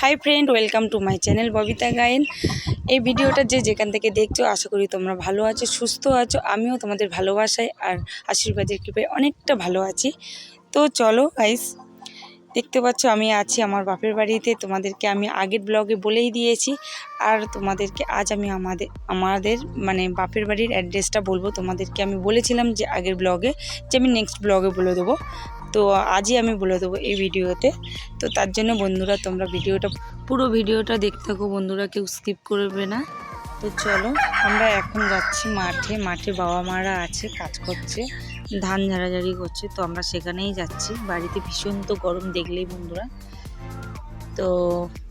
Hi friend welcome to my channel Babita Gayen এই ভিডিওটা যে যেখান থেকে দেখছ, আশা করি তোমরা ভালো আছো, সুস্থ আছো। আমিও তোমাদের ভালোবাসায় আর আশীর্বাদের কৃপায় অনেকটা ভালো আছি। তো চলো গাইস দেখতে পাচ্ছ আমি আছি আমার বাপের বাড়িতে। তোমাদেরকে আমি আগের ব্লগে বলেই দিয়েছি। আর তোমাদেরকে আজ আমি আমাদের আমাদের মানে বাপের বাড়ির অ্যাড্রেসটা বলব। তোমাদেরকে আমি বলেছিলাম যে আগের ব্লগে যে আমি নেক্সট ব্লগে বলে দেবো। তো আজই আমি বলে দেবো এই ভিডিওতে। তো তার জন্য বন্ধুরা, তোমরা ভিডিওটা, পুরো ভিডিওটা দেখতে থাকো। বন্ধুরা কেউ স্কিপ করবে না। তো চলো, আমরা এখন যাচ্ছি মাঠে। মাঠে বাবা মারা আছে, কাজ করছে, ধান ঝাড়াঝাড়ি করছে। তো আমরা সেখানেই যাচ্ছি। বাড়িতে ভীষণ তো গরম দেখলেই বন্ধুরা। তো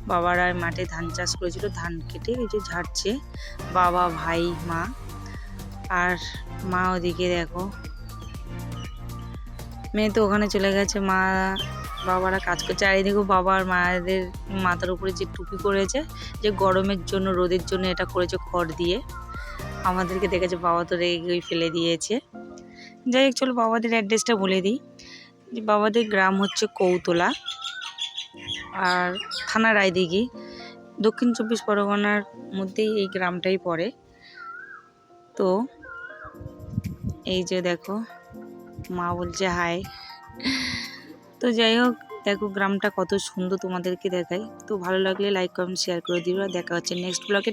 বাবারা মাঠে ধান চাষ করেছিল, ধান কেটে এই যে ঝাড়ছে। বাবা, ভাই, মা। আর মা ওদিকে দেখো মেয়ে তো ওখানে চলে গেছে, মা বাবারা কাজ করছে। আর এদিকেও বাবা আর মায়েদের মাথার উপরে যে টুপি করেছে যে গরমের জন্য, রোদের জন্য এটা করেছে খড় দিয়ে। আমাদেরকে দেখেছে বাবা তো রেগে ফেলে দিয়েছে। যাই হোক, চলো বাবাদের অ্যাড্রেসটা বলে দিই। যে বাবাদের গ্রাম হচ্ছে কৌতলা। আর থানা রায়দিঘি। দক্ষিণ চব্বিশ পরগনার মধ্যেই এই গ্রামটাই পড়ে। তো এই যে দেখো মা বলছে হাই তো যাই হোক, দেখো গ্রামটা কত সুন্দর তোমাদেরকে দেখাই। তো ভালো লাগলে লাইক কমেন্ট শেয়ার করে দিবে। দেখা হচ্ছে নেক্সট ব্লগে